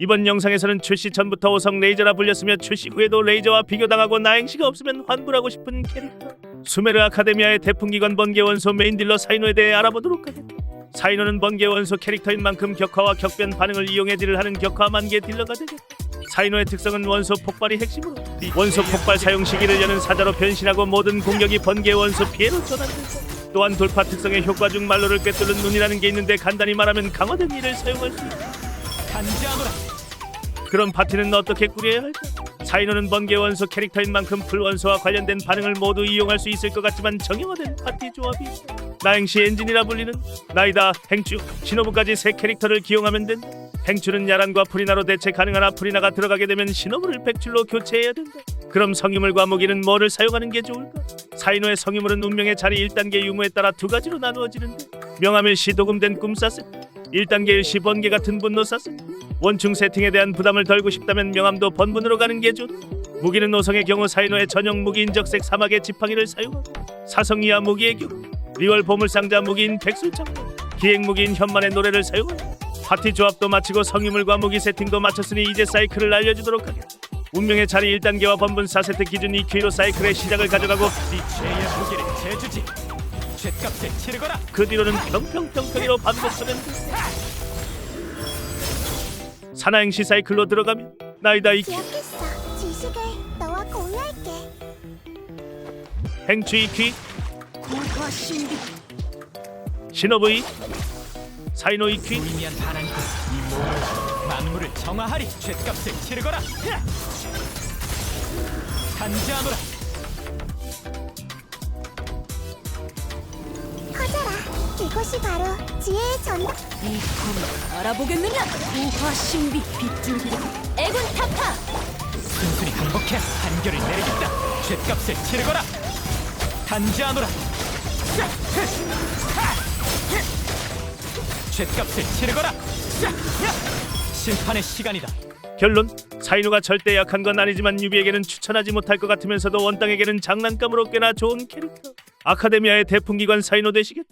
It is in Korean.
이번 영상에서는 출시 전부터 오성 레이저라 불렸으며 출시 후에도 레이저와 비교당하고 나행시가 없으면 환불하고 싶은 캐릭터 수메르 아카데미아의 태풍기관 번개 원소 메인 딜러 사이노에 대해 알아보도록 하겠다. 사이노는 번개 원소 캐릭터인 만큼 격화와 격변 반응을 이용해 딜을 하는 격화 만개 딜러가 되겠다. 사이노의 특성은 원소 폭발이 핵심으로 원소 폭발 사용 시기를 여는 사자로 변신하고 모든 공격이 번개 원소 피해로 전환된다. 또한 돌파 특성의 효과 중 말로를 꿰뚫는 눈이라는 게 있는데 간단히 말하면 강화된 이를 사용할 수 있다. 단지하노라 그럼 파티는 어떻게 꾸려야 할까? 사이노는 번개 원소 캐릭터인 만큼 풀원소와 관련된 반응을 모두 이용할 수 있을 것 같지만 정형화된 파티 조합이. 나행시 엔진이라 불리는 나이다, 행추, 시노부까지 세 캐릭터를 기용하면 된다. 행추는 야란과 프리나로 대체 가능하나 프리나가 들어가게 되면 시노부를 백출로 교체해야 된다. 그럼 성유물과 무기는 뭐를 사용하는 게 좋을까? 사이노의 성유물은 운명의 자리 1단계 유무에 따라 두 가지로 나누어지는데 명함일 시 도금된 꿈사 세트 1단계일 시 번개 같은 분노 사세 원충 세팅에 대한 부담을 덜고 싶다면 명함도 번분으로 가는 게 좋다. 무기는 노성의 경우 사이노의 전용 무기인 적색 사막의 지팡이를 사용하고 사성 이하 무기의 경우 리월 보물상자 무기인 백술창 기행 무기인 현만의 노래를 사용하고 파티 조합도 마치고 성유물과 무기 세팅도 마쳤으니 이제 사이클을 알려주도록 하겠다. 운명의 자리 1단계와 번분 4세트 기준 2퀴로 사이클의 시작을 가져가고 네 죄의 무게를 재주지 죄값을 치르거라 그 뒤로는 평평평평이로 반복하면 돼. 사나행 시 사이클로 들어가면 나이다 이키 기억했어. 지식을 너와 공유할게. 행추 이키 고화 신비. 신호브이 사이노 이키 무의미한 반항이 이 몸을 만물을 정화하리 죄값을 치르거라 흐! 단지하노라. 이것이 바로 지혜의 전당. 이 검을 알아보겠느냐? 우화 신비 빗줄기 애군 타파 순순히 항복해 판결을 내리겠다 죄값을 치르거라 단지하노라! 죄값을 치르거라! 심판의 시간이다 결론 사이노가 절대 약한 건 아니지만 유비에게는 추천하지 못할 것 같으면서도 원땅에게는 장난감으로 꽤나 좋은 캐릭터 아카데미아의 대풍기관 사이노 되시겠다